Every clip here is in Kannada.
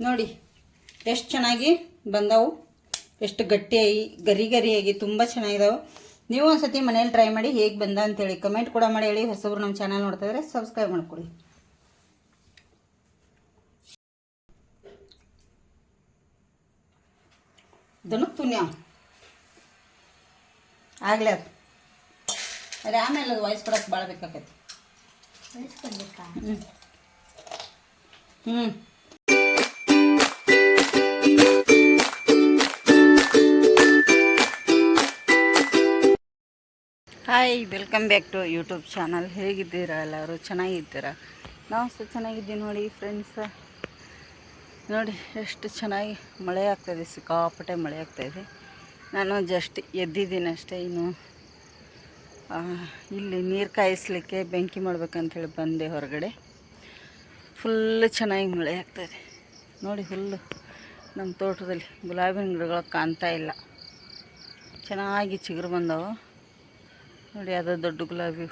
ನೋಡಿ ಎಷ್ಟು ಚೆನ್ನಾಗಿ ಬಂದವು. ಎಷ್ಟು ಗಟ್ಟಿಯಾಗಿ ಗರಿ ಗರಿಯಾಗಿ ತುಂಬ ಚೆನ್ನಾಗಿದಾವೆ. ನೀವು ಒಂದ್ಸತಿ ಮನೇಲಿ ಟ್ರೈ ಮಾಡಿ ಹೇಗೆ ಬಂದ ಅಂತೇಳಿ ಕಮೆಂಟ್ ಕೂಡ ಮಾಡಿ ಹೇಳಿ. ಹೊಸಬ್ರು ನಮ್ಮ ಚಾನಲ್ ನೋಡ್ತಾ ಇದ್ರೆ ಸಬ್ಸ್ಕ್ರೈಬ್ ಮಾಡ್ಕೊಳ್ಳಿ ದನಕ್ಕೆ ತುನ್ಯ ಆಗ್ಲೇ ಅದು. ಅದೇ ಆಮೇಲೆ ಅದು ವಾಯ್ಸ್ ಕೊಡೋಕೆ ಭಾಳ ಬೇಕಾಗೈತಿ ಹ್ಞೂ ಹ್ಞೂ hi welcome back to YouTube channel ಹೇಗಿದ್ದೀರಾ ಎಲ್ಲರೂ? ಚೆನ್ನಾಗಿದ್ದೀರಾ? ನಾವು ಸಹ ಚೆನ್ನಾಗಿದ್ದೀವಿ ನೋಡಿ ಫ್ರೆಂಡ್ಸ ನೋಡಿ, ಎಷ್ಟು ಚೆನ್ನಾಗಿ ಮಳೆ ಆಗ್ತಾಯಿದೆ. ಸಿಕ್ಕಾಪಟ್ಟೆ ಮಳೆ ಆಗ್ತಾಯಿದೆ. ನಾನು ಜಸ್ಟ್ ಎದ್ದಿದ್ದೀನಿ ಅಷ್ಟೇ. ಇನ್ನು ಇಲ್ಲಿ ನೀರು ಕಾಯಿಸ್ಲಿಕ್ಕೆ ಬೆಂಕಿ ಮಾಡ್ಬೇಕಂತೇಳಿ ಬಂದೆ ಹೊರಗಡೆ. ಫುಲ್ಲು ಚೆನ್ನಾಗಿ ಮಳೆ ಆಗ್ತಾಯಿದೆ. ನೋಡಿ ಫುಲ್ಲು ನಮ್ಮ ತೋಟದಲ್ಲಿ ಗುಲಾಬಿ ಗಿಡಗಳು ಕಾಣ್ತಾ ಇಲ್ಲ. ಚೆನ್ನಾಗಿ ಚಿಗುರು ಬಂದವು. ನೋಡಿ, ಅದು ದೊಡ್ಡ ಗುಲಾಬಿ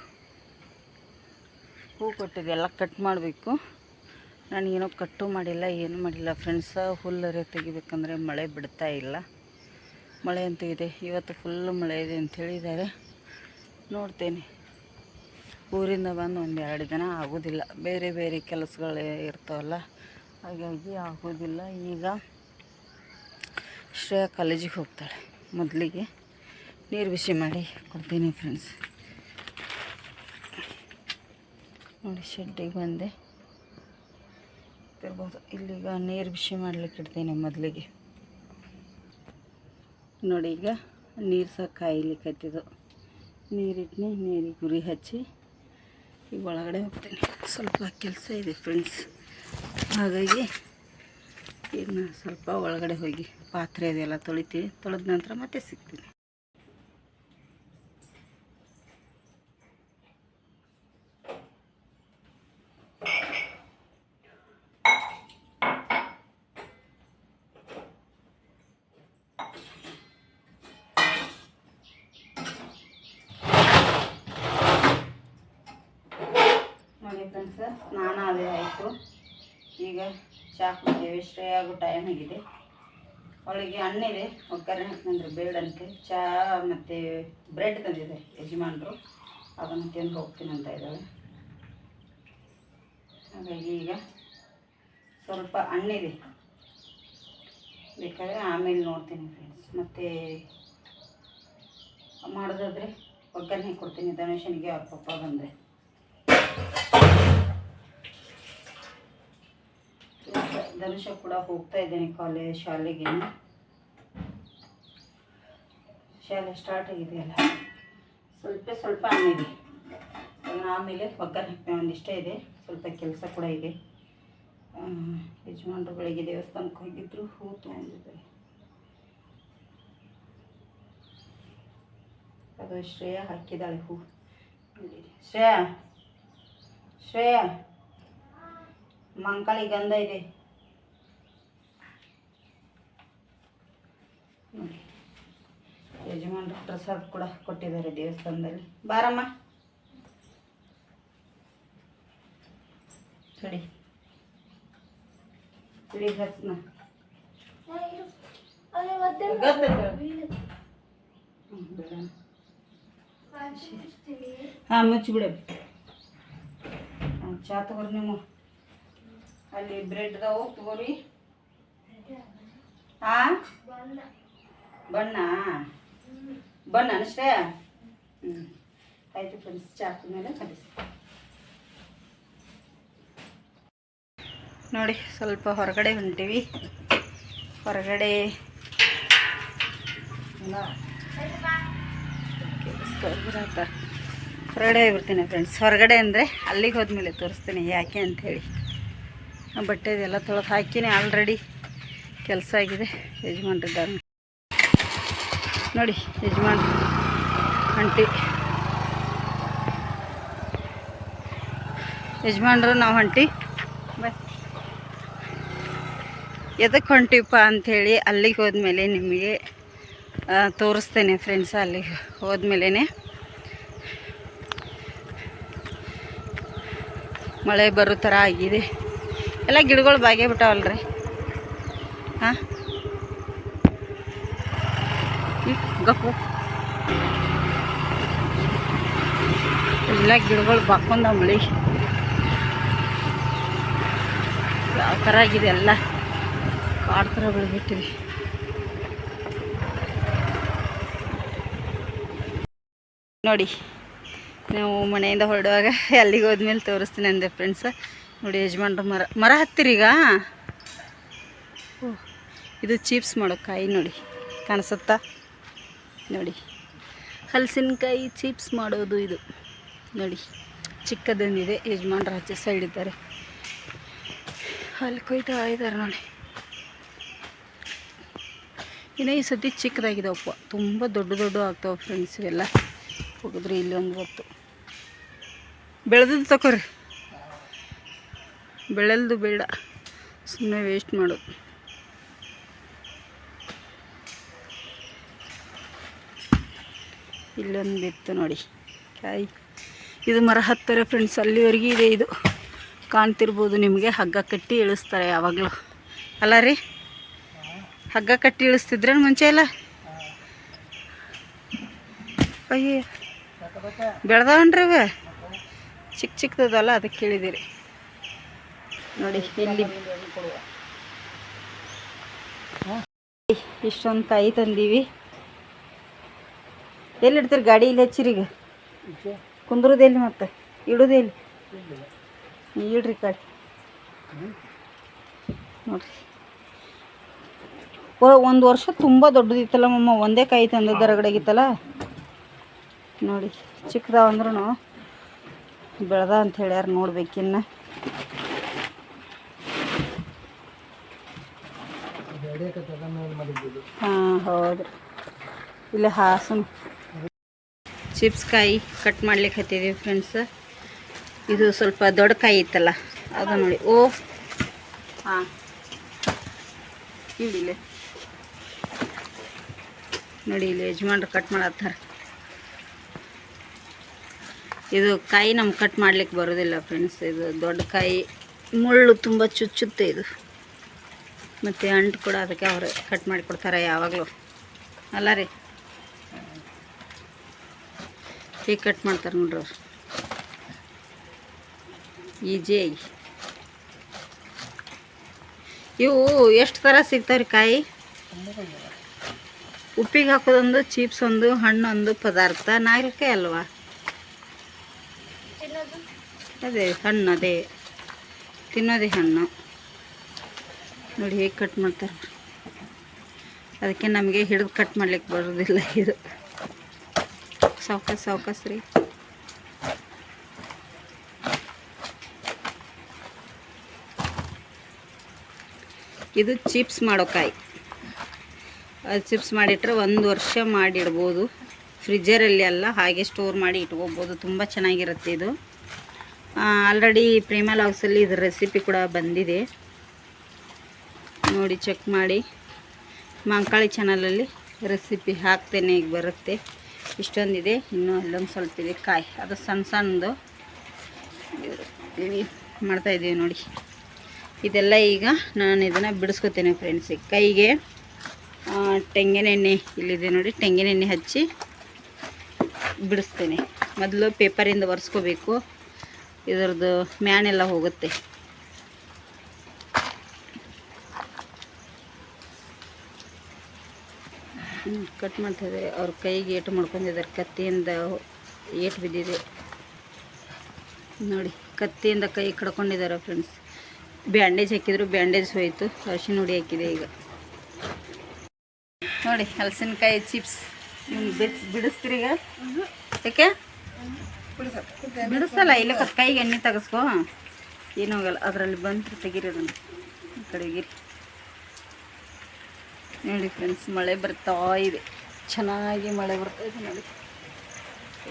ಹೂ ಕೊಟ್ಟಿದೆ. ಎಲ್ಲ ಕಟ್ ಮಾಡಬೇಕು. ನಾನೇನೋ ಕಟ್ಟು ಮಾಡಿಲ್ಲ, ಏನು ಮಾಡಿಲ್ಲ. ಫ್ರೆಂಡ್ಸ ಹುಲ್ಲರೆ ತೆಗಿಬೇಕಂದ್ರೆ ಮಳೆ ಬಿಡ್ತಾ ಇಲ್ಲ. ಮಳೆ ಅಂತ ಇದೆ. ಇವತ್ತು ಫುಲ್ಲು ಮಳೆ ಇದೆ ಅಂತ ಹೇಳಿದ್ದಾರೆ. ನೋಡ್ತೇನೆ. ಊರಿಂದ ಬಂದು ಒಂದು ಎರಡು ದಿನ ಆಗೋದಿಲ್ಲ. ಬೇರೆ ಬೇರೆ ಕೆಲಸಗಳು ಇರ್ತಾವಲ್ಲ. ಹಾಗಾಗಿ ಆಗೋದಿಲ್ಲ. ಈಗ ಶ್ರೇಯಾ ಕಾಲೇಜಿಗೆ ಹೋಗ್ತಾಳೆ ಮೊದಲಿಗೆ. ನೀರು ಬಿಸಿ ಮಾಡಿ ಕೊಡ್ತೀನಿ ಫ್ರೆಂಡ್ಸ್ ನೋಡಿ ಶೆಡ್ಡಿಗೆ ಬಂದೆ. ಇರ್ಬೋದು, ಇಲ್ಲಿಗ ನೀರು ಬಿಸಿ ಮಾಡ್ಲಿಕ್ಕೆ ಇಡ್ತೀನಿ ಮೊದಲಿಗೆ. ನೋಡಿ ಈಗ ನೀರು ಸಹ ಕಾಯ್ಲಿಕ್ಕತ್ತಿದ್ದು ನೀರಿಟ್ನಿ, ನೀರಿಗೆ ಗುರಿ ಹಚ್ಚಿ ಈಗ ಒಳಗಡೆ ಹೋಗ್ತೀನಿ. ಸ್ವಲ್ಪ ಕೆಲಸ ಇದೆ ಫ್ರೆಂಡ್ಸ್ ಹಾಗಾಗಿ ಇನ್ನು ಸ್ವಲ್ಪ ಒಳಗಡೆ ಹೋಗಿ ಪಾತ್ರೆ ಅದೆಲ್ಲ ತೊಳಿತೀವಿ ತೊಳೆದ ನಂತರ ಮತ್ತೆ ಸಿಗ್ತೀನಿ. ನೋಡಿ ಫ್ರೆಂಡ್ಸ್ ಸ್ನಾನ ಅದೇ ಆಯಿತು. ಈಗ ಚಾಕ್ ಕುಡಿತೇವೆ ಶ್ರೇಯ ಆಗೋ ಟೈಮ್ ಆಗಿದೆ. ಅವಳಿಗೆ ಹಣ್ಣಿದೆ ಒಗ್ಗರಣೆ ಹಾಕ್ತಂದ್ರೆ ಬೇಡಂತೆ. ಚಹಾ ಮತ್ತು ಬ್ರೆಡ್ ತಂದಿದೆ ಯಜಮಾನರು. ಅದನ್ನು ತಿಂದು ಹೋಗ್ತೀನಿ ಅಂತ ಇದ್ದಾವೆ ಹಾಗಾಗಿ ಈಗ ಸ್ವಲ್ಪ ಹಣ್ಣಿದೆ ಬೇಕಾದರೆ ಆಮೇಲೆ ನೋಡ್ತೀನಿ ಫ್ರೆಂಡ್ಸ್ ಮತ್ತು ಮಾಡೋದಾದರೆ ಒಗ್ಗರಣೆ ಕೊಡ್ತೀನಿ. ಧನುಷನಿಗೆ ಅವ್ರ ಪಪ್ಪ ಬಂದರೆ. ಧನುಷ ಕೂಡ ಹೋಗ್ತಾ ಇದ್ದೇನೆ ಕಾಲೇಜ್ ಶಾಲೆಗೆ. ಶಾಲೆ ಸ್ಟಾರ್ಟ್ ಆಗಿದೆಯಲ್ಲ? ಸ್ವಲ್ಪ ಸ್ವಲ್ಪ ಆಮೇಲೆ. ಆಮೇಲೆ ಒಗ್ಗರಣೆ ಹಾಕ್ತೇನೆ ಒಂದಿಷ್ಟೇ ಇದೆ. ಸ್ವಲ್ಪ ಕೆಲಸ ಕೂಡ ಇದೆ. ಯಜಮಾನರು ಬೆಳಿಗ್ಗೆ ದೇವಸ್ಥಾನಕ್ಕೆ ಹೋಗಿದ್ರು, ಹೂ ತಗೊಂಡಿದ್ದಾರೆ. ಅದು ಶ್ರೇಯ ಹಾಕಿದ್ದಾಳೆ ಹೂ. ಶ್ರೇಯಾ ಶ್ರೇಯಾ, ಮಂಕಾಳಿ ಗಂಧ ಇದೆ. ಯಜಮಾನ್ರು ಪ್ರಸಾದ ಕೂಡ ಕೊಟ್ಟಿದ್ದಾರೆ ದೇವಸ್ಥಾನದಲ್ಲಿ ಬಾರಮ್ಮ ಸರಿ ಇಡೀ ಹಸ್ನ ಹಾಂ ಮುಚ್ಚಿಬಿಡ ಚಾ ತಗೋರಿ ನೀವು ಅಲ್ಲಿ ಬ್ರೆಡ್ ಅದಾವು ತಗೋರಿ ಹಾಂ ಬಣ್ಣ. ಬಣ್ಣ ಅಷ್ಟೇ ಆಯಿತು ಫ್ರೆಂಡ್ಸ್ ಚಾಕು ಮೇಲೆ ಕಲಿಸಿ ನೋಡಿ, ಸ್ವಲ್ಪ ಹೊರಗಡೆ ಹೊಂಟೀವಿ. ಹೊರಗಡೆ ಹೊರಗಡೆ ಬರ್ತೀನಿ ಫ್ರೆಂಡ್ಸ್ ಹೊರಗಡೆ ಅಂದರೆ ಅಲ್ಲಿಗೆ ಹೋದ್ಮೇಲೆ ತೋರಿಸ್ತೀನಿ ಯಾಕೆ ಅಂಥೇಳಿ. ಬಟ್ಟೆದೆಲ್ಲ ತೊಳೆದು ಹಾಕಿನಿ ಆಲ್ರೆಡಿ ಕೆಲಸ ಆಗಿದೆ. ಯಜಮಾನ್ರಿದ್ದಾರೆ ನೋಡಿ, ಯಜಮಾನ್ ಅಂಟಿ ಯಜಮಾನ್ರು, ನಾವು ಹೊಂಟಿ ಎದಕ್ಕೆ ಹೊಂಟಿಪ್ಪ ಅಂಥೇಳಿ ಅಲ್ಲಿಗೆ ಹೋದ್ಮೇಲೆ ನಿಮಗೆ ತೋರಿಸ್ತೇನೆ ಫ್ರೆಂಡ್ಸ್ ಅಲ್ಲಿಗೆ ಹೋದ್ಮೇಲೆ ಮಳೆ ಬರೋ ಥರ ಆಗಿದೆ. ಎಲ್ಲ ಗಿಡಗಳು ಬಾಗೇ ಬಿಟ್ಟಾವಲ್ರಿ? ಹಾಂ? ಗಪ್ಪು ಎಲ್ಲ ಗಿಡಗಳು ಬಾಕೊಂಡ ಮಳೆ. ಯಾವ ಥರ ಆಗಿದೆ ಎಲ್ಲ ಕಾಡು ಥರ ಬೆಳೆದ್ಬಿಟ್ಟಿದೆ ನೋಡಿ, ನಾವು ಮನೆಯಿಂದ ಹೊರಡುವಾಗ ಅಲ್ಲಿಗೆ ಹೋದ್ಮೇಲೆ ತೋರಿಸ್ತೀನಿ ಅಂದೆ ಫ್ರೆಂಡ್ಸ್ ನೋಡಿ ಯಜಮಾನ್ರು ಮರ ಮರ ಹತ್ತಿರೀಗ ಇದು ಚೀಪ್ಸ್ ಮಾಡೋ ಕಾಯಿ ನೋಡಿ, ಕಾಣಿಸುತ್ತಾ? ನೋಡಿ. ಹಲಸಿನಕಾಯಿ ಚಿಪ್ಸ್ ಮಾಡೋದು ಇದು. ನೋಡಿ, ಚಿಕ್ಕದೊಂದಿದೆ, ಯಜಮಾನ್ರು ಆಚೆ ಸೈಡ್ ಇದ್ದಾರೆ. ಅಲ್ಲಿ ಕೊಯ್ತಾ ಇದ್ದಾರೆ ನೋಡಿ. ಇನ್ನೇ ಈ ಸತಿ ಚಿಕ್ಕದಾಗಿದಾವಪ್ಪ ತುಂಬ ದೊಡ್ಡ ದೊಡ್ಡ ಆಗ್ತಾವೆ ಫ್ರೆಂಡ್ಸ್ ಇವೆಲ್ಲ. ಹೋಗಿದ್ರಿ ಇಲ್ಲಿ ಒಂದು ಹೊತ್ತು. ಬೆಳೆದದ್ದು ತಕೋರಿ. ಬೆಳೆಲ್ದು ಬೇಡ. ಸುಮ್ಮನೆ ವೇಸ್ಟ್ ಮಾಡೋದು. ಇಲ್ಲೊಂದು ಬಿತ್ತು ನೋಡಿ. ಕಾಯಿ ಇದು ಮರ ಹತ್ತಾರೆ ಫ್ರೆಂಡ್ಸ್ ಅಲ್ಲಿವರೆಗೆ ಇದೆ ಇದು. ಕಾಣ್ತಿರ್ಬೋದು ನಿಮಗೆ, ಹಗ್ಗ ಕಟ್ಟಿ ಇಳಿಸ್ತಾರೆ ಯಾವಾಗಲೂ. ಅಲ್ಲ ರೀ? ಹಗ್ಗ ಕಟ್ಟಿ ಇಳಿಸ್ತಿದ್ರೆ ಮುಂಚೆ ಎಲ್ಲ? ಅಯ್ಯ. ಬೆಳೆದವನ್ರಿ ಇವೆ? ಚಿಕ್ಕ ಚಿಕ್ಕದಲ್ಲ ಅದಕ್ಕೆ ಕೇಳಿದಿರಿ ನೋಡಿ ಇಲ್ಲಿ ಇಷ್ಟೊಂದು ಕಾಯಿ ತಂದೀವಿ. ಎಲ್ಲಿ ಇಡ್ತೀರಿ? ಗಾಡಿ ಇಲ್ಲಿ ಹಚ್ಚಿರಿಗೆ ಕುಂದ್ರದು ಎಲ್ಲಿ ಮತ್ತೆ? ಇಡೋದು ಎಲ್ಲಿ? ಇಡ್ರಿ ಗಾಡಿ. ನೋಡ್ರಿ. ಒಂದು ವರ್ಷ ತುಂಬ ದೊಡ್ಡದಿತ್ತಲ್ಲ ಮಮ್ಮ ಒಂದೇ ಕಾಯಿ ತಂದದ್ದು ಹೊರಗಡೆಗಿತ್ತಲ್ಲ ನೋಡಿ, ಚಿಕ್ಕದಾವ ಅಂದ್ರೂ ಬೆಳೆದ ಅಂತ ಹೇಳ್ಯಾರ ನೋಡ್ಬೇಕಿನ್ನ ಹಾಂ, ಹೌದು. ಇಲ್ಲ, ಹಾಸನ. ಚಿಪ್ಸ್ ಕಾಯಿ ಕಟ್ ಮಾಡ್ಲಿಕ್ಕೆ ಹತ್ತಿದ್ದೀವಿ ಫ್ರೆಂಡ್ಸ್ ಇದು ಸ್ವಲ್ಪ ದೊಡ್ಡ ಕಾಯಿ ಇತ್ತಲ್ಲ ಅದು ನೋಡಿ. ಓ, ಹಾಂ. ಇಲ್ಲಿ ನೋಡಿ, ಇಲ್ಲಿ ಯಜಮಾನ್ರು ಕಟ್ ಮಾಡತ್ತಾರ. ಇದು ಕಾಯಿ ನಮ್ಗೆ ಕಟ್ ಮಾಡ್ಲಿಕ್ಕೆ ಬರೋದಿಲ್ಲ ಫ್ರೆಂಡ್ಸ್ ಇದು ದೊಡ್ಡ ಕಾಯಿ, ಮುಳ್ಳು ತುಂಬ ಚುಚ್ಚುತ್ತೆ ಇದು. ಮತ್ತು ಅಂಟು ಕೂಡ ಅದಕ್ಕೆ ಅವರು ಕಟ್ ಮಾಡಿ ಕೊಡ್ತಾರೆ ಯಾವಾಗಲೂ. ಅಲ್ಲ ರೀ? ಹೇಗೆ ಕಟ್ ಮಾಡ್ತಾರೆ ನೋಡ್ರಿ ಅವ್ರು. ಈಜಿಯಾಗಿ ಇವು ಎಷ್ಟು ಥರ ಸಿಗ್ತಾವ್ರಿ ಕಾಯಿ? ಉಪ್ಪಿಗೆ ಹಾಕೋದೊಂದು ಚೀಪ್ಸ್ ಒಂದು ಹಣ್ಣೊಂದು ಪದಾರ್ಥ ನಾಲ್ಕೇ ಅಲ್ವಾ? ಅದೇ, ಹಣ್ಣು ಅದೇ. ತಿನ್ನೋದೇ ಹಣ್ಣು. ನೋಡಿ ಹೇಗೆ ಕಟ್ ಮಾಡ್ತಾರೆ. ಅದಕ್ಕೆ ನಮಗೆ ಹಿಡಿದು ಕಟ್ ಮಾಡ್ಲಿಕ್ಕೆ ಬರೋದಿಲ್ಲ ಇದು. ಸಾವ್ಕಾಸ, ಸಾವ್ಕಸ್ ರೀ. ಇದು ಚಿಪ್ಸ್ ಮಾಡೋ ಕಾಯಿ ಅದು ಚಿಪ್ಸ್ ಮಾಡಿಟ್ರೆ ಒಂದು ವರ್ಷ ಮಾಡಿಡ್ಬೋದು. ಫ್ರಿಜ್ಜರಲ್ಲಿ ಅಲ್ಲ, ಹಾಗೆ ಸ್ಟೋರ್ ಮಾಡಿ ಇಟ್ಕೋಬೋದು. ತುಂಬ ಚೆನ್ನಾಗಿರುತ್ತೆ ಇದು. ಆಲ್ರೆಡಿ ಪ್ರೇಮ ಹೌಸಲ್ಲಿ ಇದ್ರ ರೆಸಿಪಿ ಕೂಡ ಬಂದಿದೆ. ನೋಡಿ, ಚೆಕ್ ಮಾಡಿ. ಮಾಂಕಾಳಿ ಚಾನಲಲ್ಲಿ ರೆಸಿಪಿ ಹಾಕ್ತೇನೆ, ಈಗ ಬರುತ್ತೆ. ಇಷ್ಟೊಂದಿದೆ. ಇನ್ನೂ ಅಲ್ಲೊಂದು ಸ್ವಲ್ಪ ಇದೆ ಕಾಯಿ. ಅದು ಸಣ್ಣ ಸಣ್ಣದು. ಮಾಡ್ತಾಯಿದ್ದೀವಿ ನೋಡಿ. ಇದೆಲ್ಲ ಈಗ ನಾನು ಇದನ್ನು ಬಿಡಿಸ್ಕೊತೇನೆ ಫ್ರೆಂಡ್ಸ್ ಕೈಗೆ ತೆಂಗಿನೆಣ್ಣೆ ಇಲ್ಲಿದೆ ನೋಡಿ. ತೆಂಗಿನೆಣ್ಣೆ ಹಚ್ಚಿ ಬಿಡಿಸ್ತೇನೆ. ಮೊದಲು ಪೇಪರಿಂದ ಒರೆಸ್ಕೋಬೇಕು. ಇದರದ್ದು ಮ್ಯಾನೆಲ್ಲ ಹೋಗುತ್ತೆ. ಕಟ್ ಮಾಡ್ತಿದ್ದಾರೆ. ಅವ್ರ ಕೈಗೆ ಏಟು ಮಾಡ್ಕೊಂಡಿದ್ದಾರೆ. ಕತ್ತಿಯಿಂದ ಏಟು ಬಿದ್ದಿದೆ. ನೋಡಿ, ಕತ್ತಿಯಿಂದ ಕೈ ಕಡ್ಕೊಂಡಿದ್ದಾರೆ ಫ್ರೆಂಡ್ಸ್ ಬ್ಯಾಂಡೇಜ್ ಹಾಕಿದ್ರು ಬ್ಯಾಂಡೇಜ್ ಹೋಯಿತು ಹಸಿ ಹುಡಿ ಹಾಕಿದೆ ಈಗ. ನೋಡಿ, ಹಲಸಿನಕಾಯಿ ಚಿಪ್ಸ್ ಬಿಡ್ಸ್, ಬಿಡಿಸ್ತೀರಿ ಈಗ? ಯಾಕೆ? ಬಿಡಿಸಲ್ಲ, ಇಲ್ಲ ಕೈಗೆ ಎಣ್ಣೆ ತೆಗೆಸ್ಕೋ. ಏನೂ ಹೋಗಲ್ಲ ಅದರಲ್ಲಿ ಬಂತು ತೆಗೀರಿ ಅದನ್ನು. ಕಡೆಗಿರಿ ನೋಡಿ ಫ್ರೆಂಡ್ಸ್ ಮಳೆ ಬರ್ತಾ ಇದೆ. ಚೆನ್ನಾಗಿ ಮಳೆ ಬರ್ತಾ ಇದೆ ನೋಡಿ.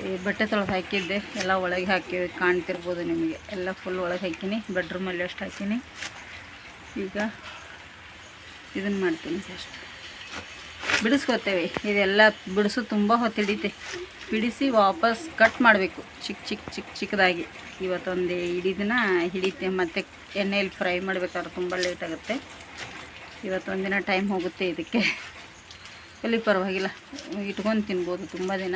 ಈ ಬಟ್ಟೆ ತೊಳೆದು ಹಾಕಿದ್ದೆ. ಎಲ್ಲ ಒಳಗೆ ಹಾಕಿ ಕಾಣ್ತಿರ್ಬೋದು ನಿಮಗೆ. ಎಲ್ಲ ಫುಲ್ ಒಳಗೆ ಹಾಕಿನಿ. ಬೆಡ್ರೂಮಲ್ಲಿ ಅಷ್ಟು ಹಾಕೀನಿ. ಈಗ ಇದನ್ನು ಮಾಡ್ತೀನಿ ಫಸ್ಟ್ ಬಿಡಿಸ್ಕೊತೇವೆ. ಇದೆಲ್ಲ ಬಿಡಿಸು ತುಂಬ ಹೊತ್ತು ಹಿಡಿತೆ ಬಿಡಿಸಿ ವಾಪಸ್ ಕಟ್ ಮಾಡಬೇಕು. ಚಿಕ್ಕ ಚಿಕ್ಕ ಚಿಕ್ಕ ಚಿಕ್ಕದಾಗಿ. ಇವತ್ತೊಂದು ಇಡೀ ಹಿಡಿತೆ. ಮತ್ತು ಎಣ್ಣೆಯಲ್ಲಿ ಫ್ರೈ ಮಾಡಬೇಕಾದ್ರೆ ತುಂಬ ಲೇಟ್ ಆಗುತ್ತೆ. ಇವತ್ತು ಒಂದಿನ ಟೈಮ್ ಹೋಗುತ್ತೆ ಇದಕ್ಕೆ. ಕಲಿ ಪರವಾಗಿಲ್ಲ. ಇಟ್ಕೊಂಡು ತಿನ್ಬೋದು ತುಂಬ ದಿನ.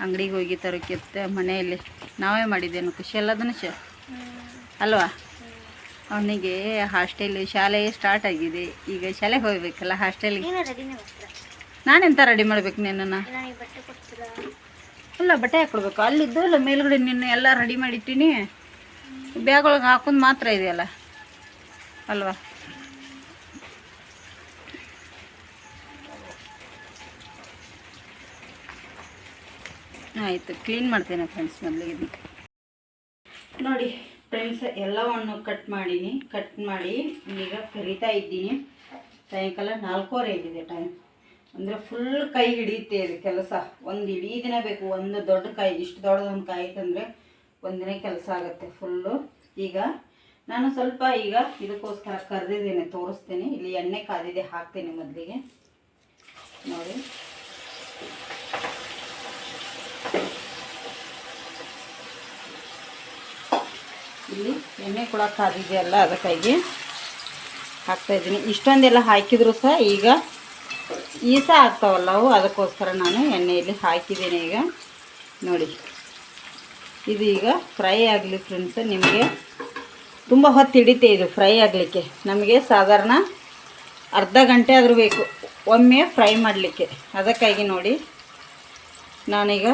ಅಂಗಡಿಗೆ ಹೋಗಿ ತರೋಕ್ಕಿರುತ್ತೆ ಮನೆಯಲ್ಲಿ. ನಾವೇ ಮಾಡಿದ್ದೇನು ಖುಷಿ ಎಲ್ಲದನ್ನು ಶ? ಅಲ್ವಾ? ಅವನಿಗೆ ಹಾಸ್ಟೆಲ್ ಶಾಲೆ ಸ್ಟಾರ್ಟ್ ಆಗಿದೆ. ಈಗ ಶಾಲೆಗೆ ಹೋಗ್ಬೇಕಲ್ಲ ಹಾಸ್ಟೆಲ್ಗೆ ನಾನೆಂತ ರೆಡಿ ಮಾಡ್ಬೇಕು ನಿನ್ನನ್ನು? ಅಲ್ಲ ಬಟ್ಟೆ ಹಾಕ್ಕೊಡ್ಬೇಕು ಅಲ್ಲಿದ್ದು ಅಲ್ಲ ಮೇಲ್ಗಡೆ ನಿನ್ನ ಎಲ್ಲ ರೆಡಿ ಮಾಡಿಟ್ಟಿನಿ. ಬ್ಯಾಗ್ ಒಳಗೆ ಹಾಕೊಂಡು ಮಾತ್ರ ಇದೆಯಲ್ಲ? ಅಲ್ವಾ? ಆಯಿತು ಕ್ಲೀನ್ ಮಾಡ್ತೇನೆ ಫ್ರೆಂಡ್ಸ್ ಮೊದಲಿಗೆ ಇದನ್ನ. ನೋಡಿ ಫ್ರೆಂಡ್ಸ್ ಎಲ್ಲವನ್ನು ಕಟ್ ಮಾಡೀನಿ ಕಟ್ ಮಾಡಿ ಈಗ ಕರಿತಾ ಇದ್ದೀನಿ. ಸಾಯಂಕಾಲ ನಾಲ್ಕೂವರೆ ಆಗಿದೆ ಟೈಮ್ ಅಂದರೆ ಫುಲ್ ಕೈ ಹಿಡಿಯುತ್ತೆ ಅದು ಕೆಲಸ. ಒಂದು ಇಡೀ ದಿನ ಬೇಕು, ಒಂದು ದೊಡ್ಡ ಕಾಯಿ, ಇಷ್ಟು ದೊಡ್ಡದೊಂದು ಕಾಯಿ ತಂದರೆ ಒಂದಿನ ಕೆಲಸ ಆಗುತ್ತೆ ಫುಲ್ಲು ಈಗ ನಾನು ಸ್ವಲ್ಪ ಈಗ ಇದಕ್ಕೋಸ್ಕರ ಕರೆದಿದ್ದೇನೆ, ತೋರಿಸ್ತೇನೆ. ಇಲ್ಲಿ ಎಣ್ಣೆ ಕಾದಿದೆ, ಹಾಕ್ತೇನೆ ಮೊದಲಿಗೆ. ನೋಡಿ. ಇಲ್ಲಿ ಎಣ್ಣೆ ಕೂಡ ಕಾದಿದೆಯಲ್ಲ ಅದಕ್ಕಾಗಿ ಹಾಕ್ತಾ ಇದ್ದೀನಿ. ಇಷ್ಟೊಂದೆಲ್ಲ ಹಾಕಿದ್ರು ಸಹ ಈಗ ಈಸ ಆಗ್ತಾವಲ್ಲ ಅವು? ಅದಕ್ಕೋಸ್ಕರ ನಾನು ಎಣ್ಣೆಯಲ್ಲಿ ಹಾಕಿದ್ದೀನಿ ಈಗ. ನೋಡಿ. ಇದು ಈಗ ಫ್ರೈ ಆಗಲಿ ಫ್ರೆಂಡ್ಸ್ ನಿಮಗೆ ತುಂಬ ಹೊತ್ತು ಹಿಡಿತೆ ಇದು ಫ್ರೈ ಆಗಲಿಕ್ಕೆ. ನಮಗೆ ಸಾಧಾರಣ ಅರ್ಧ ಗಂಟೆ ಆದರೂ ಬೇಕು. ಒಮ್ಮೆ ಫ್ರೈ ಮಾಡಲಿಕ್ಕೆ. ಅದಕ್ಕಾಗಿ ನೋಡಿ. ನಾನೀಗ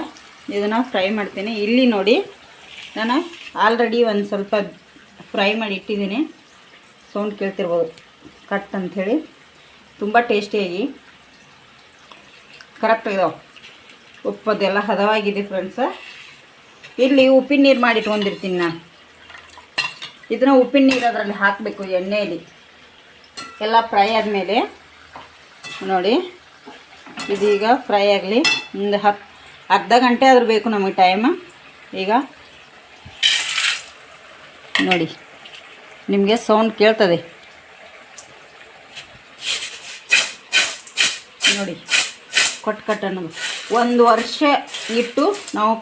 ಇದನ್ನು ಫ್ರೈ ಮಾಡ್ತೀನಿ. ಇಲ್ಲಿ ನೋಡಿ ನಾನು ಆಲ್ರೆಡಿ ಒಂದು ಸ್ವಲ್ಪ ಫ್ರೈ ಮಾಡಿ ಇಟ್ಟಿದ್ದೀನಿ. ಸೌಂಡ್ ಕೇಳ್ತಿರ್ಬೋದು. ಕಟ್ ಅಂಥೇಳಿ. ತುಂಬ ಟೇಸ್ಟಿಯಾಗಿ ಕರೆಕ್ಟ್ ಇದಾವೆ ಉಪ್ಪದೆಲ್ಲ ಹದವಾಗಿದೆ ಫ್ರೆಂಡ್ಸ ಇಲ್ಲಿ ಉಪ್ಪಿನ ನೀರು ಮಾಡಿ ಇಟ್ಕೊಂಡಿರ್ತೀನಿ ನಾನು. ಇದನ್ನು ಉಪ್ಪಿನ ನೀರು ಅದರಲ್ಲಿ ಹಾಕಬೇಕು ಎಣ್ಣೆಯಲ್ಲಿ ಎಲ್ಲ ಫ್ರೈ ಆದಮೇಲೆ, ನೋಡಿ, ಇದೀಗ ಫ್ರೈ ಆಗಲಿ. ಒಂದು ಹತ್ತು ಅರ್ಧ ಗಂಟೆ ಆದರೂ ಬೇಕು ನಮಗೆ ಟೈಮ್ ಈಗ ನೋಡಿ. ನಿಮಗೆ ಸೌಂಡ್ ಕೇಳ್ತದೆ. ನೋಡಿ. ಕೊಟ್ಟು ಕಟ್ ಅನ್ನೋದು ಒಂದು ವರ್ಷ ಇಟ್ಟು ನಾವು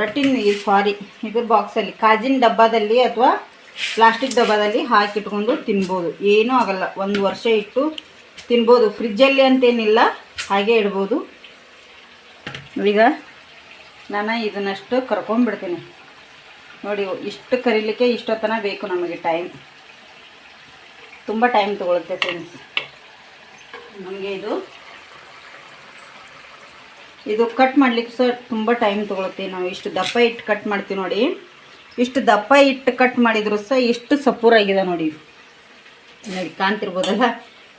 ರಟ್ಟಿನ ಸಾರಿ ಇದ್ರ ಬಾಕ್ಸಲ್ಲಿ, ಕಾಜಿನ ಡಬ್ಬದಲ್ಲಿ ಅಥವಾ ಪ್ಲಾಸ್ಟಿಕ್ ಡಬ್ಬದಲ್ಲಿ ಹಾಕಿಟ್ಕೊಂಡು ತಿನ್ಬೋದು. ಏನೂ ಆಗಲ್ಲ. ಒಂದು ವರ್ಷ ಇಟ್ಟು ತಿನ್ಬೋದು. ಫ್ರಿಜ್ಜಲ್ಲಿ ಅಂತೇನಿಲ್ಲ, ಹಾಗೆ ಇಡ್ಬೋದು. ಈಗ ನಾನು ಇದನ್ನಷ್ಟು ಕರ್ಕೊಂಡ್ಬಿಡ್ತೀನಿ. ನೋಡಿ, ಇಷ್ಟು ಕರಿಲಿಕ್ಕೆ ಇಷ್ಟೊತ್ತನ ಬೇಕು ನಮಗೆ ಟೈಮ್ ತುಂಬ ಟೈಮ್ ತಗೊಳುತ್ತೆ ಫ್ರೆಂಡ್ಸ್ ನಮಗೆ ಇದು ಇದು ಕಟ್ ಮಾಡ್ಲಿಕ್ಕೆ ಸಹ ತುಂಬ ಟೈಮ್ ತೊಗೊಳುತ್ತೆ. ನಾವು ಇಷ್ಟು ದಪ್ಪ ಇಟ್ಟು ಕಟ್ ಮಾಡ್ತೀವಿ ನೋಡಿ. ಇಷ್ಟು ದಪ್ಪ ಇಟ್ಟು ಕಟ್ ಮಾಡಿದ್ರು ಸಹ ಎಷ್ಟು ಸಪೂರಾಗಿದೆ ನೋಡಿ. ನೋಡಿ, ಕಾಣ್ತಿರ್ಬೋದಲ್ಲ?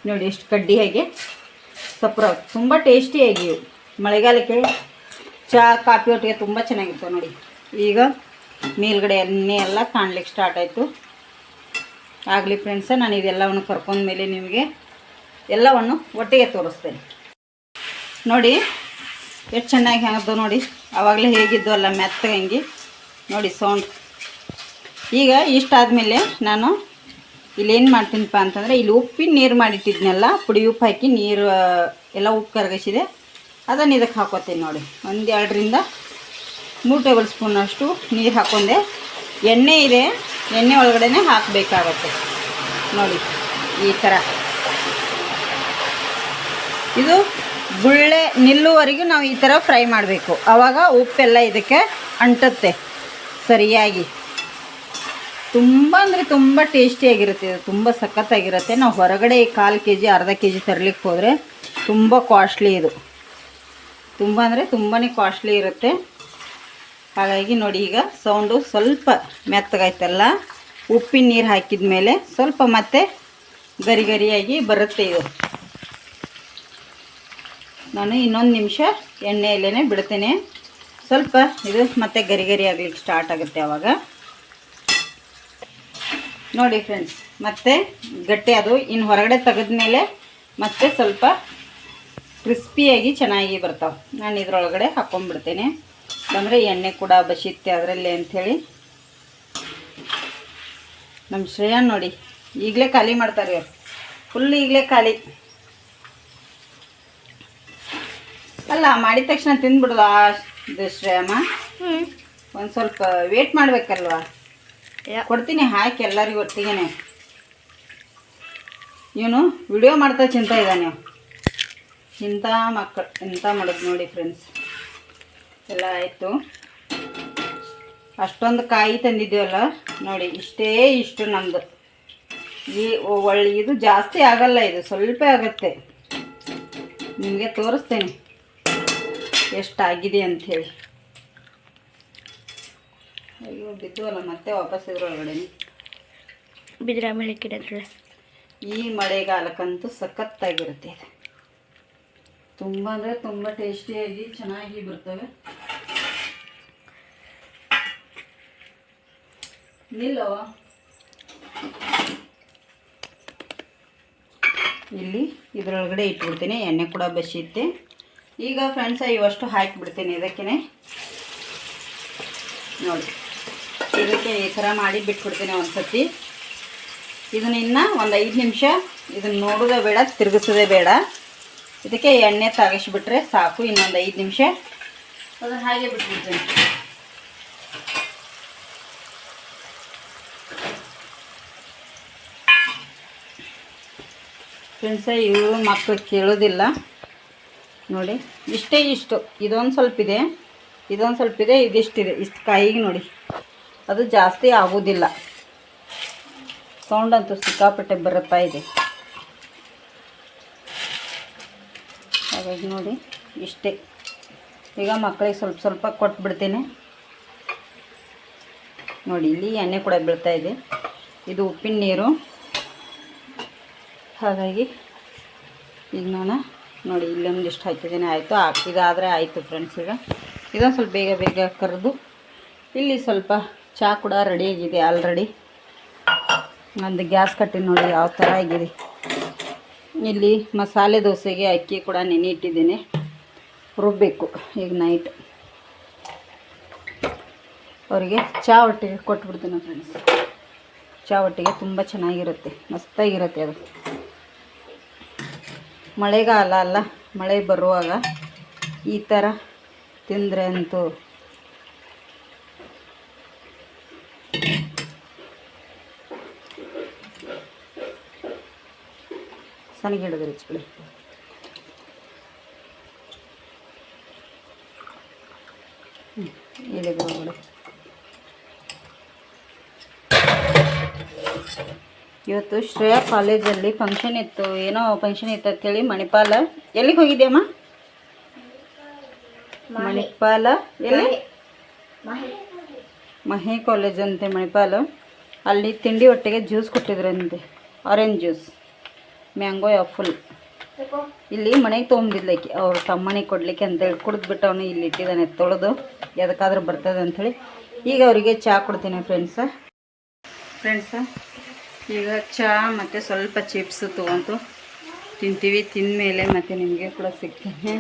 ನೋಡಿ ಎಷ್ಟು ಕಡ್ಡಿ ಹಾಗೆ ಸಪೂರ ತುಂಬ ಟೇಸ್ಟಿಯಾಗಿ ಮಳೆಗಾಲಕ್ಕೆ ಚಹಾ ಕಾಫಿ ಒಟ್ಟಿಗೆ ತುಂಬ ಚೆನ್ನಾಗಿರ್ತವೆ ನೋಡಿ. ಈಗ ಮೇಲ್ಗಡೆ ಎಣ್ಣೆ ಎಲ್ಲ ಕಾಣ್ಲಿಕ್ಕೆ ಸ್ಟಾರ್ಟ್ ಆಯಿತು. ಆಗಲಿ ಫ್ರೆಂಡ್ಸ ನಾನು ಇದೆಲ್ಲವನ್ನು ಕರ್ಕೊಂಡ್ಮೇಲೆ ನಿಮಗೆ ಎಲ್ಲವನ್ನು ಒಟ್ಟಿಗೆ ತೋರಿಸ್ತೇನೆ. ನೋಡಿ, ಎಷ್ಟು ಚೆನ್ನಾಗಿ ಹಾಕ್ದು ನೋಡಿ. ಆವಾಗಲೇ ಹೇಗಿದ್ದು ಅಲ್ಲ ಮೆತ್ತಗಂಗಿ ನೋಡಿ ಸೌಂಡ್ ಈಗ ಇಷ್ಟಾದಮೇಲೆ ನಾನು ಇಲ್ಲೇನು ಮಾಡ್ತೀನಪ್ಪ ಅಂತಂದರೆ, ಇಲ್ಲಿ ಉಪ್ಪಿನ ನೀರು ಮಾಡಿಟ್ಟಿದ್ನೆಲ್ಲ, ಪುಡಿ ಉಪ್ಪು ಹಾಕಿ ನೀರು ಎಲ್ಲ ಉಪ್ಪು ಕರಗಿಸಿದೆ. ಅದನ್ನು ಇದಕ್ಕೆ ಹಾಕೋತೀನಿ ನೋಡಿ. ಒಂದು ಎರಡರಿಂದ ಮೂರು ಟೇಬಲ್ ಸ್ಪೂನಷ್ಟು ನೀರು ಹಾಕೊಂಡೆ. ಎಣ್ಣೆ ಇದೆ. ಎಣ್ಣೆ ಒಳಗಡೆ ಹಾಕಬೇಕಾಗತ್ತೆ. ನೋಡಿ, ಈ ಥರ. ಇದು ಗುಳ್ಳೆ ನಿಲ್ಲುವರೆಗೂ ನಾವು ಈ ಥರ ಫ್ರೈ ಮಾಡಬೇಕು. ಆವಾಗ ಉಪ್ಪೆಲ್ಲ ಇದಕ್ಕೆ ಅಂಟುತ್ತೆ ಸರಿಯಾಗಿ. ತುಂಬ ಅಂದರೆ ತುಂಬ ಟೇಸ್ಟಿಯಾಗಿರುತ್ತೆ ಇದು. ತುಂಬ ಸಖತ್ತಾಗಿರುತ್ತೆ. ನಾವು ಹೊರಗಡೆ ಕಾಲು ಕೆ ಜಿ ಅರ್ಧ ಕೆ ಜಿ ತರಲಿಕ್ಕೆ ಹೋದರೆ ತುಂಬ ಕಾಸ್ಟ್ಲಿ ಇದು. ತುಂಬ ಅಂದರೆ ತುಂಬಾ ಕಾಸ್ಟ್ಲಿ ಇರುತ್ತೆ. ಹಾಗಾಗಿ ನೋಡಿ ಈಗ ಸೌಂಡು ಸ್ವಲ್ಪ ಮೆತ್ತಗಾಯ್ತಲ್ಲ, ಉಪ್ಪಿನ ನೀರು ಹಾಕಿದ ಮೇಲೆ ಸ್ವಲ್ಪ ಮತ್ತೆ ಗರಿ ಗರಿಯಾಗಿ ಬರುತ್ತೆ ಇದು. ನಾನು ಇನ್ನೊಂದು ನಿಮಿಷ ಎಣ್ಣೆಯಲ್ಲೇ ಬಿಡ್ತೇನೆ. ಸ್ವಲ್ಪ ಇದು ಮತ್ತೆ ಗರಿ ಗರಿ ಆಗ್ಲಿಕ್ಕೆ ಸ್ಟಾರ್ಟ್ ಆಗುತ್ತೆ ಅವಾಗ. ನೋಡಿ ಫ್ರೆಂಡ್ಸ್ ಮತ್ತೆ ಗಟ್ಟಿ ಅದು ಇನ್ನು ಹೊರಗಡೆ ತೆಗೆದ್ಮೇಲೆ ಮತ್ತೆ ಸ್ವಲ್ಪ ಕ್ರಿಸ್ಪಿಯಾಗಿ ಚೆನ್ನಾಗಿ ಬರ್ತಾವೆ. ನಾನು ಇದರೊಳಗಡೆ ಹಾಕ್ಕೊಂಡ್ಬಿಡ್ತೇನೆ ಅಂದರೆ ಎಣ್ಣೆ ಕೂಡ ಬಸಿತ್ತೆ ಅದರಲ್ಲಿ ಅಂಥೇಳಿ. ನಮ್ಮ ಶ್ರೇಯನ್ ನೋಡಿ ಈಗಲೇ ಖಾಲಿ ಮಾಡ್ತಾರೆ ಇವ್ರು ಫುಲ್ ಈಗಲೇ ಖಾಲಿ. ಅಲ್ಲ ಮಾಡಿದ ತಕ್ಷಣ ತಿಂದ್ಬಿಡೋದು ಆ ಇದು ಶ್ರೇಯಮ್ಮ? ಹ್ಞೂ ಒಂದು ಸ್ವಲ್ಪ ವೇಟ್ ಮಾಡಬೇಕಲ್ವಾ? ಯಾ. ಕೊಡ್ತೀನಿ ಹಾಕಿ ಎಲ್ಲರಿಗೂ ಒಟ್ಟಿಗೆ ಇವನು ವಿಡಿಯೋ ಮಾಡ್ತಾ ಚಿಂತ ಇದ್ದಾನೆ. ಇಂಥ ಮಕ್ಕಳು ಇಂಥ ಮಾಡೋದು ನೋಡಿ ಫ್ರೆಂಡ್ಸ್ ಎಲ್ಲ ಆಯಿತು. ಅಷ್ಟೊಂದು ಕಾಯಿ ತಂದಿದ್ದೀವಲ್ಲ ನೋಡಿ ಇಷ್ಟೇ ಇಷ್ಟು ನಮ್ಮದು ಈ ಒಳ್ಳೆ ಇದು ಜಾಸ್ತಿ ಆಗಲ್ಲ ಇದು ಸ್ವಲ್ಪ ಆಗುತ್ತೆ. ನಿಮಗೆ ತೋರಿಸ್ತೇನೆ. ಎಷ್ಟಾಗಿದೆ ಅಂಥೇಳಿ. ಅಯ್ಯೋ ಬಿದ್ದುವಲ್ಲ ಮತ್ತೆ ವಾಪಸ್ ಇದ್ರೊಳಗಡೆ. ಬಿದ್ರೆ ಆಮೇಲೆ ಈ ಮಳೆಗಾಲಕ್ಕಂತೂ ಸಖತ್ತಾಗಿರುತ್ತೆ ಇದು. ತುಂಬ ಅಂದರೆ ತುಂಬ ಟೇಸ್ಟಿಯಾಗಿ ಚೆನ್ನಾಗಿ ಬರ್ತವೆ. ನಿಲ್ಲವ ಇಲ್ಲಿ ಇದರೊಳಗಡೆ ಇಟ್ಬಿಡ್ತೀನಿ, ಎಣ್ಣೆ ಕೂಡ ಬಸಿತ್ತೆ ಈಗ ಫ್ರೆಂಡ್ಸ ಇವಷ್ಟು ಹಾಕಿಬಿಡ್ತೀನಿ ಇದಕ್ಕೆ ನೋಡಿ, ಇದಕ್ಕೆ ಈ ಥರ ಮಾಡಿ ಬಿಟ್ಬಿಡ್ತೀನಿ ಒಂದು ಸತಿ ಇದನ್ನ ಇನ್ನು ಒಂದು ಐದು ನಿಮಿಷ ಇದನ್ನು ನೋಡೋದೇ ಬೇಡ, ತಿರುಗಿಸೋದೇ ಬೇಡ. ಇದಕ್ಕೆ ಎಣ್ಣೆ ತಾಗಿಸ್ಬಿಟ್ರೆ ಸಾಕು, ಇನ್ನೊಂದು ಐದು ನಿಮಿಷ. ಅದನ್ನು ಹಾಗೆ ಬಿಟ್ಬಿಡ್ತೀನಿ. ಫ್ರೆಂಡ್ಸ ಇವು ಮಕ್ಕಳು ಕೇಳೋದಿಲ್ಲ. ನೋಡಿ, ಇಷ್ಟೇ ಇಷ್ಟು. ಇದೊಂದು ಸ್ವಲ್ಪ ಇದೆ. ಇದೊಂದು ಸ್ವಲ್ಪ ಇದೆ ಇದಿಷ್ಟಿದೆ ಇಷ್ಟು ಕಾಯಿಗೆ ನೋಡಿ. ಅದು ಜಾಸ್ತಿ ಆಗೋದಿಲ್ಲ. ಅಂತೂ ಸಿಕ್ಕಾಪಟ್ಟೆ ಬರುತ್ತಾ ಇದೆ. ಹಾಗಾಗಿ ನೋಡಿ. ಇಷ್ಟೇ. ಈಗ ಮಕ್ಕಳಿಗೆ ಸ್ವಲ್ಪ ಸ್ವಲ್ಪ ಕೊಟ್ಬಿಡ್ತೀನಿ. ನೋಡಿ, ಇಲ್ಲಿ ಎಣ್ಣೆ ಕೂಡ ಬೀಳ್ತಾ ಇದೆ. ಉಪ್ಪಿನ ನೀರು. ಹಾಗಾಗಿ ಈಗ ನಾನು ನೋಡಿ ಇಲ್ಲೊಂದಿಷ್ಟು ಹಾಕಿದ್ದೀನಿ. ಆಯಿತು ಇದಾದರೆ ಆಯಿತು ಫ್ರೆಂಡ್ಸ್ ಈಗ. ಇದೊಂದು ಸ್ವಲ್ಪ ಬೇಗ ಬೇಗ ಕರೆದು, ಇಲ್ಲಿ ಸ್ವಲ್ಪ ಚಹಾ ಕೂಡ ರೆಡಿಯಾಗಿದೆ ಆಲ್ರೆಡಿ ಒಂದು ಗ್ಯಾಸ್ ಕಟ್ಟಿ ನೋಡಿ, ಯಾವ ಥರ ಆಗಿದೆ. ಇಲ್ಲಿ ಮಸಾಲೆ ದೋಸೆಗೆ ಅಕ್ಕಿ ಕೂಡ ನೆನೆ ಇಟ್ಟಿದ್ದೀನಿ ರುಬ್ಬಬೇಕು ಈಗ ನೈಟ್ ಅವರಿಗೆ ಚಹಾ ಒಟ್ಟಿಗೆ ಕೊಟ್ಬಿಡ್ತೀನಿ ಫ್ರೆಂಡ್ಸ್ ಚಹಾ ಒಟ್ಟಿಗೆ ತುಂಬ ಚೆನ್ನಾಗಿರುತ್ತೆ, ಮಸ್ತಾಗಿರುತ್ತೆ ಅದು. ಮಳೆಗಾಲ ಅಲ್ಲ, ಮಳೆ ಬರುವಾಗ ಈ ಥರ ತಿಂದರೆ ಅಂತೂ ಸಣ್ಣ ಹಿಡಿದ್ರೆ ಹೆಚ್ಚಿಕೊಳ್ಳಿ ಒಳಗಡೆ ಇವತ್ತು ಶ್ರೇಯಾ ಕಾಲೇಜಲ್ಲಿ ಫಂಕ್ಷನ್ ಇತ್ತು ಏನೋ ಫಂಕ್ಷನ್ ಇತ್ತು ಅಂತೇಳಿ ಮಣಿಪಾಲ. ಎಲ್ಲಿಗೆ ಹೋಗಿದ್ಯಮ್ಮ ಮಣಿಪಾಲ ಎಲ್ಲಿ? ಮಹಿ ಕಾಲೇಜ್ ಅಂತೆ ಮಣಿಪಾಲ. ಅಲ್ಲಿ ತಿಂಡಿ ಒಟ್ಟಿಗೆ ಜ್ಯೂಸ್ ಕೊಟ್ಟಿದ್ರಂತೆ ಆರೆಂಜ್ ಜ್ಯೂಸ್ ಮ್ಯಾಂಗೋ ಆ್ಯಪಲ್ ಇಲ್ಲಿ ಮನೆಗೆ ತೊಗೊಂಡಿದ್ಲಕ್ಕೆ ಅವ್ರ ತಮ್ಮನಿಗೆ ಕೊಡ್ಲಿಕ್ಕೆ ಅಂತೇಳಿ ಕುಡಿದ್ಬಿಟ್ಟು ಅವನು ಇಲ್ಲಿ ಇಟ್ಟಿದ್ದಾನೆ ತೊಳೆದು ಎದಕ್ಕಾದ್ರೂ ಬರ್ತದೆ ಅಂಥೇಳಿ ಈಗ ಅವರಿಗೆ ಚಹಾ ಕೊಡ್ತೀನಿ ಫ್ರೆಂಡ್ಸ ಫ್ರೆಂಡ್ಸ ಈಗ ಚಹಾ ಮತ್ತು ಸ್ವಲ್ಪ ಚಿಪ್ಸ್ ತೊಗೊಂತು ತಿಂತೀವಿ. ತಿಂದಮೇಲೆ ಮತ್ತು ನಿಮಗೆ ಕೂಡ ಸಿಗ್ತೀನಿ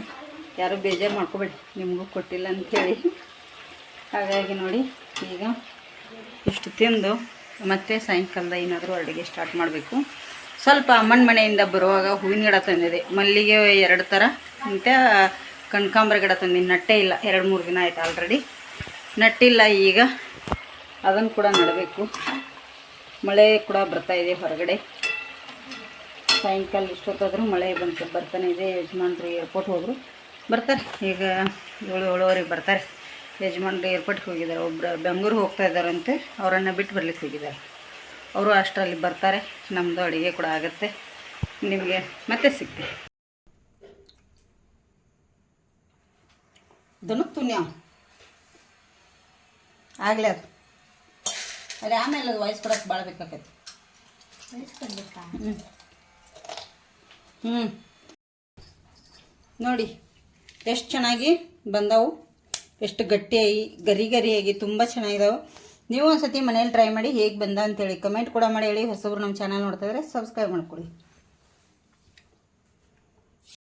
ಯಾರು ಬೇಜಾರು ಮಾಡ್ಕೋಬೇಡಿ ನಿಮಗೂ ಕೊಟ್ಟಿಲ್ಲ ಅಂಥೇಳಿ ಹಾಗಾಗಿ ನೋಡಿ ಈಗ ಇಷ್ಟು ತಿಂದು ಮತ್ತೆ ಸಾಯಂಕಾಲದ ಏನಾದರೂ ಅಡುಗೆ ಸ್ಟಾರ್ಟ್ ಮಾಡಬೇಕು. ಸ್ವಲ್ಪ ಅಮ್ಮನ ಮನೆಯಿಂದ ಬರುವಾಗ ಹೂವಿನ ಗಿಡ ತಂದಿದೆ. ಮಲ್ಲಿಗೆ ಎರಡು ಥರ ಮತ್ತು ಕನಕಾಂಬರ ಗಿಡ ತಂದಿನಿ. ನಟ್ಟೆ ಇಲ್ಲ, ಎರಡು ಮೂರು ದಿನ ಆಯ್ತು ಆಲ್ರೆಡಿ ನಟ್ಟಿಲ್ಲ ಈಗ. ಅದನ್ನು ಕೂಡ ನೆಡಬೇಕು. ಮಳೆ ಕೂಡ ಬರ್ತಾ ಇದೆ ಹೊರಗಡೆ. ಸಾಯಂಕಾಲ ಇಷ್ಟೊತ್ತಾದರೂ ಮಳೆ ಬಂತು. ಬರ್ತಾನೆ ಇದೆ ಯಜಮಾನ್ರು ಏರ್ಪೋರ್ಟ್ ಹೋದರು. ಬರ್ತಾರೆ. ಈಗ ಏಳು, ಏಳುವರೆಗೆ ಬರ್ತಾರೆ. ಯಜಮಾನ್ರು ಏರ್ಪೋರ್ಟ್ಗೆ ಹೋಗಿದ್ದಾರೆ. ಒಬ್ಬರು ಬೆಂಗಳೂರು ಹೋಗ್ತಾ ಇದ್ದಾರಂತೆ. ಅವರನ್ನು ಬಿಟ್ಟು ಬರ್ಲಿಕ್ಕೆ ಹೋಗಿದ್ದಾರೆ. ಅವರು ಅಷ್ಟರಲ್ಲಿ ಬರ್ತಾರೆ ನಮ್ಮದು ಅಡುಗೆ ಕೂಡ ಆಗುತ್ತೆ. ನಿಮಗೆ ಮತ್ತೆ ಸಿಗ್ತೀವಿ ದನಕ್ಕೆ ತುನ್ಯಾವ ಆಗಲೇ ಅದು. ಅದೇ ಆಮೇಲೆ ಅದು ವಯಸ್ಸು ಕೊಡೋಕೆ ಭಾಳ ಬೇಕಾಗತ್ತೆ. ಹ್ಞೂ ಹ್ಞೂ ನೋಡಿ ಎಷ್ಟು ಚೆನ್ನಾಗಿ ಬಂದವು. ಎಷ್ಟು ಗಟ್ಟಿಯಾಗಿ ಗರಿ ಗರಿಯಾಗಿ ತುಂಬ ಚೆನ್ನಾಗಿದಾವೆ. ನೀವು ಒಂದು ಸತಿ ಮನೇಲಿ ಟ್ರೈ ಮಾಡಿ ಹೇಗೆ ಬಂದ ಅಂತೇಳಿ ಕಮೆಂಟ್ ಕೂಡ ಮಾಡಿ ಹೇಳಿ. ಹೊಸಬ್ರು ನಮ್ಮ ಚಾನಲ್ ನೋಡ್ತಾ ಇದ್ರೆ ಸಬ್ಸ್ಕ್ರೈಬ್ ಮಾಡ್ಕೊಳ್ಳಿ.